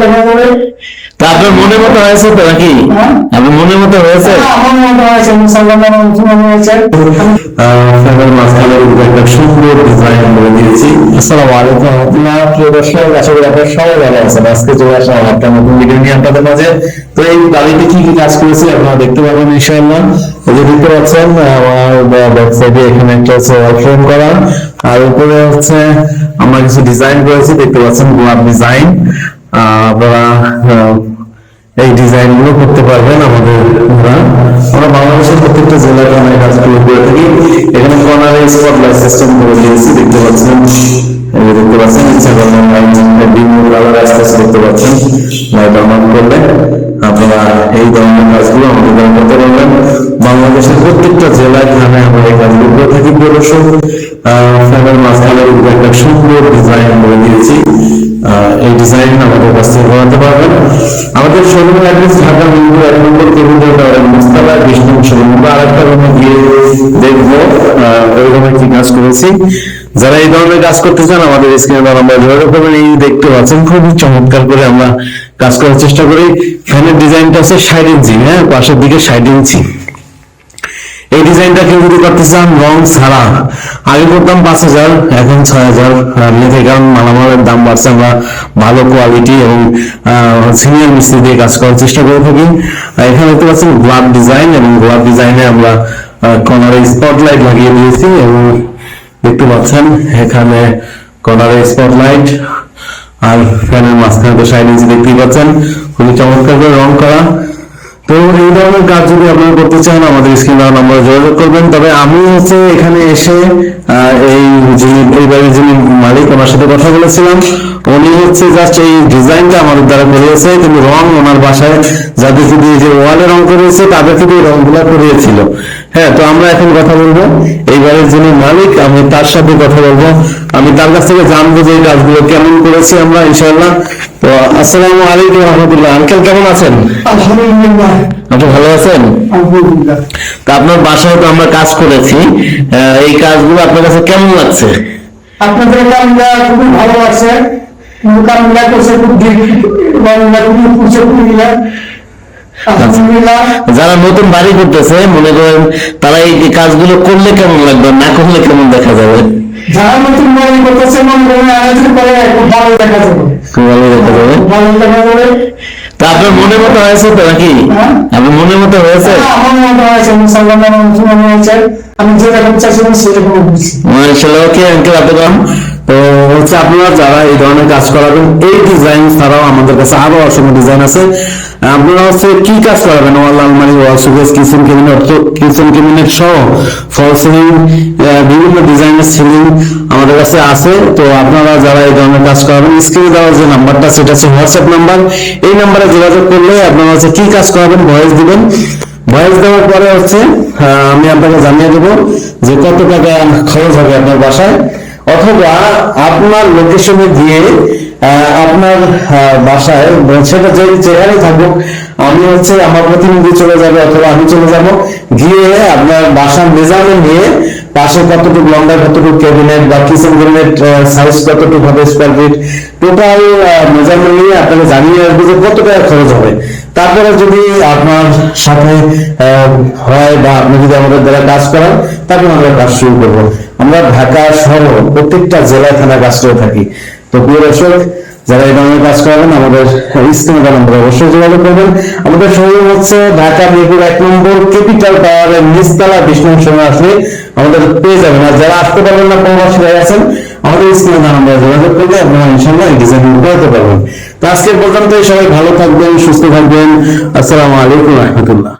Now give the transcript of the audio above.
দেখা তা আপনার মনের মতো হয়েছে তো নাকি? হ্যাঁ? আপনার মনের মতো হয়েছে? আমার হয়েছে মুসলমান মুসলমান মাঝখানে একটা সুন্দর ডিজাইন করে দিয়েছি। আসসালামু আলাইকুম রহমতুল্লাহ প্রিয় দর্শক আশা করি আপনারা সবাই ভালো আছেন। আজকে চলে আসলাম একটা নতুন ভিডিও নিয়ে আপনাদের মাঝে। তো এই গাড়িতে কি কি কাজ করেছি আপনারা দেখতে পাবেন ইনশাআল্লাহ। এই যে দেখতে পাচ্ছেন আমার ব্যাক সাইডে এখানে একটা হচ্ছে করা। আর উপরে হচ্ছে আমরা কিছু ডিজাইন করেছি দেখতে পাচ্ছেন গোলাপ ডিজাইন আপনারা আহ, এই ডিজাইনগুলো করতে পারবেন আমাদের আমরা আমরা বাংলাদেশের প্রত্যেকটা আমরা এই কাজগুলো করে থাকি। এখানে কর্নারে স্পটলাইট সিস্টেম করে দিয়েছি দেখতে পাচ্ছেন। দেখতে পাচ্ছেন ইচ্ছা করলে লাইট বিভিন্ন কালার আস্তে আস্তে দেখতে পাচ্ছেন। লাইট অন করলে আপনারা এই ধরনের কাজগুলো আমাদের দ্বারা করতে পারবেন। বাংলাদেশের প্রত্যেকটা জেলায় এখানে আমরা এই কাজগুলো করে থাকি। প্রদর্শক ফ্যানের মাঝখানে উপরে একটা সুন্দর ডিজাইন করে দিয়েছি। এই ডিজাইন আমাদের কাছ থেকে করাতে পারবেন। আমাদের শোরুম অ্যাড্রেস ঢাকা মিরপুর এক নম্বর কেন্দ্র মুস্তালা বিষ্ণু শোরুম আমরা আরেকটা রুমে গিয়ে দেখব আহ, ওই রুমে কি কাজ করেছি। যারা এই ধরনের কাজ করতে চান আমাদের স্ক্রিনে নাম্বার যোগাযোগ করবেন এই দেখতে পাচ্ছেন খুবই চমৎকার করে আমরা কাজ করার চেষ্টা করি। ফ্যানের ডিজাইনটা আছে ষাট ইঞ্চি হ্যাঁ? পাশের দিকে ষাট ইঞ্চি এই ডিজাইনটা কেউ যদি করতে চান, রং ছাড়া। আগে করতাম পাঁচ হাজার, এখন ছয় হাজার। লেখে কারণ মালামালের দাম বাড়ছে, আমরা ভালো কোয়ালিটি এবং সিনিয়র মিস্ত্রি দিয়ে কাজ করার চেষ্টা করে থাকি। এখানে দেখতে পাচ্ছেন গোলাপ ডিজাইন এবং গোলাপ ডিজাইনে আমরা কর্নারে স্পটলাইট লাগিয়ে দিয়েছি এবং দেখতে পাচ্ছেন এখানে কর্নারে স্পটলাইট আর ফ্যানের মাঝখানে তো সাইড দেখতেই পাচ্ছেন। খুবই চমৎকার করে রং করা। তো এই ধরনের কাজ যদি আপনারা করতে চান, আমাদের স্ক্রিন নাম্বারে যোগাযোগ করবেন। তবে আমি হচ্ছে এখানে এসে এই যিনি, এই বাড়ির যিনি মালিক সাথে কথা বলেছিলাম। উনি হচ্ছে জাস্ট এই ডিজাইনটা আমাদের দ্বারা করিয়েছে, কিন্তু রং ওনার বাসায় দিয়ে যে ওয়ালে রং করিয়েছে তাদেরকে দিয়ে করিয়েছিল। হ্যাঁ তো আমরা এখন কথা বলব। এই বাড়ির যিনি মালিক, আমি তার সাথে কথা বলব। আমি তার কাছ থেকে জানব যে এই কাজগুলো কেমন করেছি আমরা, ইনশাআল্লাহ। তো আসসালামু আলাইকুম রহমতুল্লাহ। আঙ্কেল, কেমন আছেন? আলহামদুলিল্লাহ। আপনি ভালো আছেন? তা আপনার বাসায় তো আমরা কাজ করেছি। এই কাজগুলো আপনার কাছে কেমন লাগছে? আপনাদের কামরা খুবই ভালো লাগছে। কিন্তু করছে খুব যারা নতুন বাড়ি করতেছে মনে করেন তারা এই কাজগুলো করলে কেমন লাগবে না করলে কেমন দেখা যাবে? যারা নতুন বাড়ি করতেছে মনে করেন আয়োজন করে ভালো দেখা যাবে। ভালো দেখা যাবে। ভালো দেখা যাবে। তা আপনার মনের মতো হয়েছে তো নাকি? আপনার মনের মতো হয়েছে? আমার মনে হয়েছে মুসলমান মুসলমান হয়েছে। আমি যেরকম চাইছিলাম সেরকম হয়েছি মাশাআল্লাহ ওকে আঙ্কেল আপনার তো হচ্ছে আপনারা যারা এই ধরনের কাজ করাবেন, এই ডিজাইন ছাড়াও আমাদের কাছে আরও অসংখ্য ডিজাইন আছে। আপনারা হচ্ছে কি কাজ করাবেন? ওয়াল আলমারি, wall showcase kitchen cabinet kitchen cabinet সহ ফল সিলিং বিভিন্ন ডিজাইনের সিলিং আমাদের কাছে আছে। তো আপনারা যারা এই ধরনের কাজ করাবেন স্ক্রিনে দেওয়া যে নাম্বারটা, সেটা হচ্ছে হোয়াটসঅ্যাপ নাম্বার। এই নাম্বারে যোগাযোগ করলে আপনারা হচ্ছে কি কাজ করাবেন ভয়েস দিবেন। ভয়েস দেওয়ার পরে হচ্ছে আমি আপনাকে জানিয়ে দেবো যে কত টাকা খরচ হবে আপনার বাসায়। অথবা আপনার লোকেশনে গিয়ে আপনার বাসায় সেটা যে যেখানে থাকুক, আমি হচ্ছে আমার প্রতিনিধি চলে যাবে অথবা আমি চলে যাব। গিয়ে আপনার বাসার মেজারমেন্ট নিয়ে পাশে কতটুকু লম্বা কতটুকু ক্যাবিনেট বা কিচেন ক্যাবিনেট সাইজ কতটুকু হবে স্কোয়ার ফিট টোটাল মেজারমেন্ট নিয়ে আপনাকে জানিয়ে আসবে যে কত টাকা খরচ হবে। তারপরে যদি আপনার সাথে হয় বা আপনি যদি আমাদের দ্বারা কাজ করান, তারপর আমরা কাজ শুরু করব। আমরা ঢাকা শহর প্রত্যেকটা জেলায় থানা কাজ করে থাকি। তো প্রিয় দর্শক, যারা এই ধরনের কাজ করাবেন, আমাদের স্ক্রিনে নম্বর অবশ্যই যোগাযোগ করবেন। আমাদের শোরুম হচ্ছে ঢাকা মিরপুর এক নম্বর ক্যাপিটাল টাওয়ারের নিচতলা বিষ্ণু সময় আসলে আমাদের পেয়ে যাবেন। আর যারা আসতে পারবেন না প্রবাসী হয়ে আছেন আমাদের স্ক্রিনে আমরা যোগাযোগ করলে আপনারা ইনশাল্লাহ এই ডিজাইন করতে পারবেন। তো আজকের পর্যন্ত সবাই ভালো থাকবেন, সুস্থ থাকবেন। আসসালামু আলাইকুম রহমতুল্লাহ।